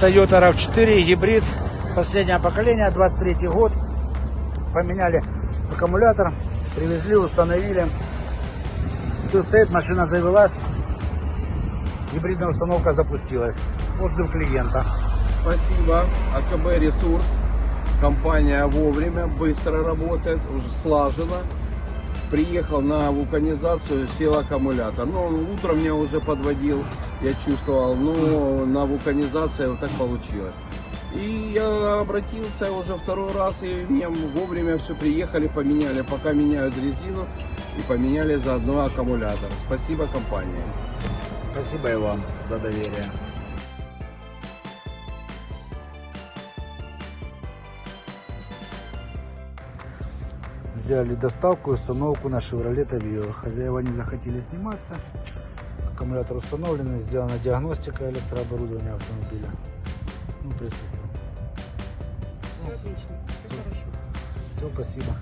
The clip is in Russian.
Toyota RAV4, гибрид, последнее поколение, 23 год. Поменяли аккумулятор, привезли, установили. Тут стоит, машина завелась, гибридная установка запустилась. Отзыв клиента. Спасибо. АКБ Ресурс. Компания вовремя, быстро работает, уже слаженно. Приехал на вулканизацию, сел аккумулятор. Ну, он утром меня уже подводил, я чувствовал, но на вулканизации вот так получилось. И я обратился уже второй раз, и мне вовремя все приехали, поменяли, пока меняют резину, и поменяли заодно аккумулятор. Спасибо компании. Спасибо и вам за доверие. Сделали доставку и установку на Chevrolet Aveo. Хозяева не захотели сниматься. Аккумулятор установлен, сделана диагностика электрооборудования автомобиля. Ну, присутствует. Все отлично, все хорошо. Все, спасибо.